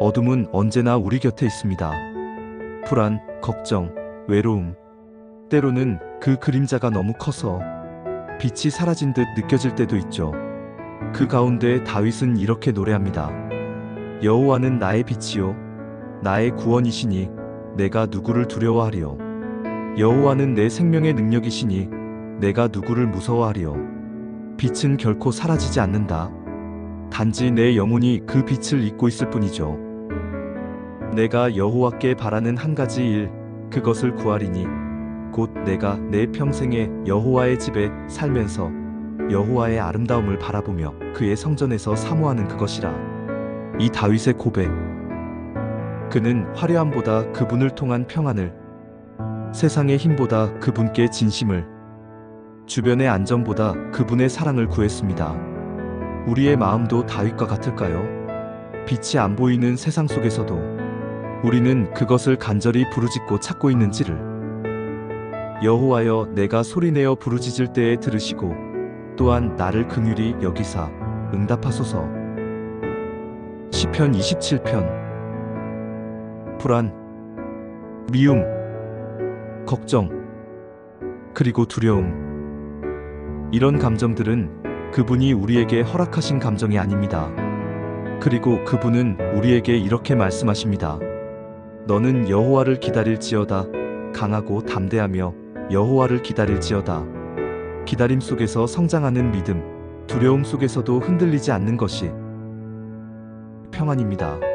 어둠은 언제나 우리 곁에 있습니다. 불안, 걱정, 외로움. 때로는 그 그림자가 너무 커서 빛이 사라진 듯 느껴질 때도 있죠. 그 가운데 다윗은 이렇게 노래합니다. 여호와는 나의 빛이요 나의 구원이시니 내가 누구를 두려워하리요 여호와는 내 생명의 능력이시니 내가 누구를 무서워하리요 빛은 결코 사라지지 않는다. 단지 내 영혼이 그 빛을 잊고 있을 뿐이죠. 내가 여호와께 바라는 한 가지 일 그것을 구하리니 곧 내가 내 평생에 여호와의 집에 살면서 여호와의 아름다움을 바라보며 그의 성전에서 사모하는 그것이라. 이 다윗의 고백. 그는 화려함보다 그분을 통한 평안을, 세상의 힘보다 그분께 진심을, 주변의 안전보다 그분의 사랑을 구했습니다. 우리의 마음도 다윗과 같을까요? 빛이 안 보이는 세상 속에서도 우리는 그것을 간절히 부르짖고 찾고 있는지를 여호와여 내가 소리내어 부르짖을 때에 들으시고 또한 나를 긍휼히 여기사 응답하소서 시편 27편 불안 미움 걱정 그리고 두려움 이런 감정들은 그분이 우리에게 허락하신 감정이 아닙니다. 그리고 그분은 우리에게 이렇게 말씀하십니다. 너는 여호와를 기다릴지어다 강하고 담대하며 여호와를 기다릴지어다 기다림 속에서 성장하는 믿음 두려움 속에서도 흔들리지 않는 것이 평안입니다.